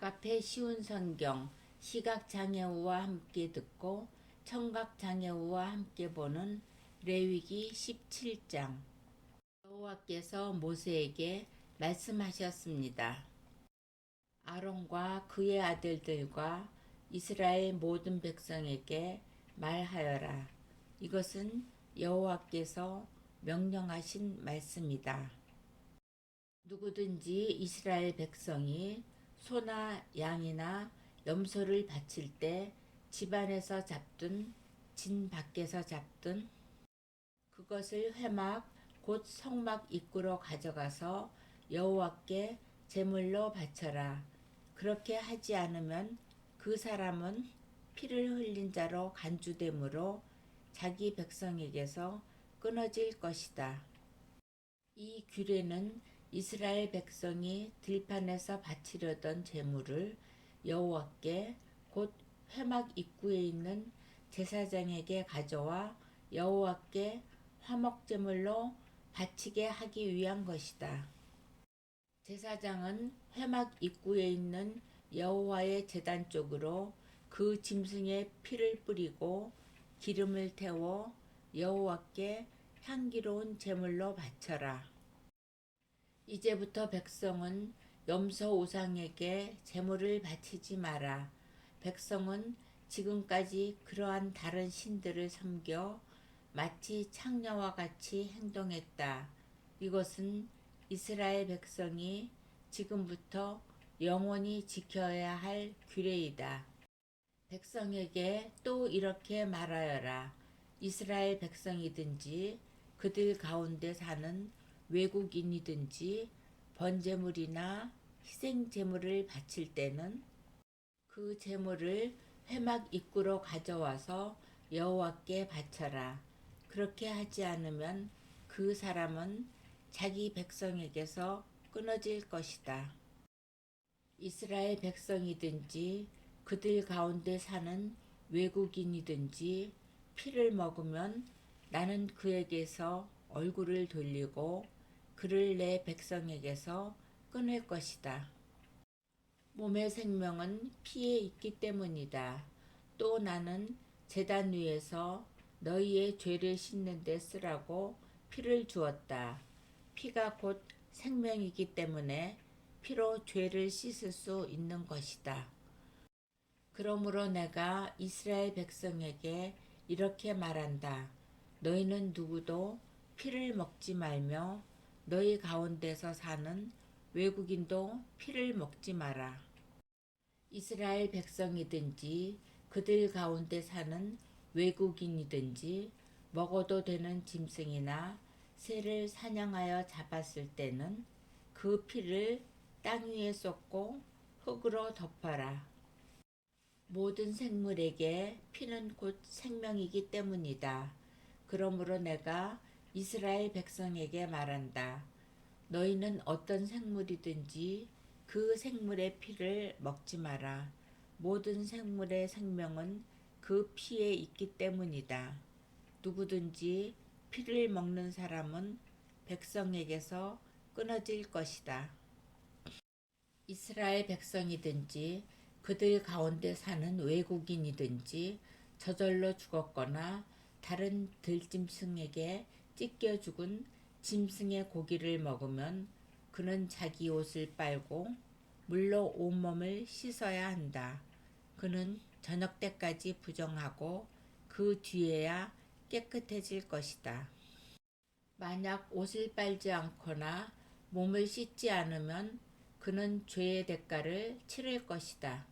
아가페 쉬운 성경 시각장애우와 함께 듣고 청각장애우와 함께 보는 레위기 17장 여호와께서 모세에게 말씀하셨습니다. 아론과 그의 아들들과 이스라엘 모든 백성에게 말하여라. 이것은 여호와께서 명령하신 말씀이다. 누구든지 이스라엘 백성이 소나 양이나 염소를 바칠 때 집안에서 잡든 진 밖에서 잡든 그것을 회막 곧 성막 입구로 가져가서 여호와께 제물로 바쳐라. 그렇게 하지 않으면 그 사람은 피를 흘린 자로 간주됨으로 자기 백성에게서 끊어질 것이다. 이 규례는 이스라엘 백성이 들판에서 바치려던 제물을 여호와께 곧 회막 입구에 있는 제사장에게 가져와 여호와께 화목 제물로 바치게 하기 위한 것이다. 제사장은 회막 입구에 있는 여호와의 제단 쪽으로 그 짐승의 피를 뿌리고 기름을 태워 여호와께 향기로운 제물로 바쳐라. 이제부터 백성은 염소 우상에게 제물을 바치지 마라. 백성은 지금까지 그러한 다른 신들을 섬겨 마치 창녀와 같이 행동했다. 이것은 이스라엘 백성이 지금부터 영원히 지켜야 할 규례이다. 백성에게 또 이렇게 말하여라. 이스라엘 백성이든지 그들 가운데 사는 외국인이든지 번제물이나 희생제물을 바칠 때는 그 제물을 회막 입구로 가져와서 여호와께 바쳐라. 그렇게 하지 않으면 그 사람은 자기 백성에게서 끊어질 것이다. 이스라엘 백성이든지 그들 가운데 사는 외국인이든지 피를 먹으면 나는 그에게서 얼굴을 돌리고 그를 내 백성에게서 끊을 것이다. 몸의 생명은 피에 있기 때문이다. 또 나는 재단 위에서 너희의 죄를 씻는 데 쓰라고 피를 주었다. 피가 곧 생명이기 때문에 피로 죄를 씻을 수 있는 것이다. 그러므로 내가 이스라엘 백성에게 이렇게 말한다. 너희는 누구도 피를 먹지 말며 너희 가운데서 사는 외국인도 피를 먹지 마라. 이스라엘 백성이든지 그들 가운데 사는 외국인이든지 먹어도 되는 짐승이나 새를 사냥하여 잡았을 때는 그 피를 땅 위에 쏟고 흙으로 덮어라. 모든 생물에게 피는 곧 생명이기 때문이다. 그러므로 내가 이스라엘 백성에게 말한다. 너희는 어떤 생물이든지 그 생물의 피를 먹지 마라. 모든 생물의 생명은 그 피에 있기 때문이다. 누구든지 피를 먹는 사람은 백성에게서 끊어질 것이다. 이스라엘 백성이든지 그들 가운데 사는 외국인이든지 저절로 죽었거나 다른 들짐승에게 찢겨 죽은 짐승의 고기를 먹으면 그는 자기 옷을 빨고 물로 온몸을 씻어야 한다. 그는 저녁 때까지 부정하고 그 뒤에야 깨끗해질 것이다. 만약 옷을 빨지 않거나 몸을 씻지 않으면 그는 죄의 대가를 치를 것이다.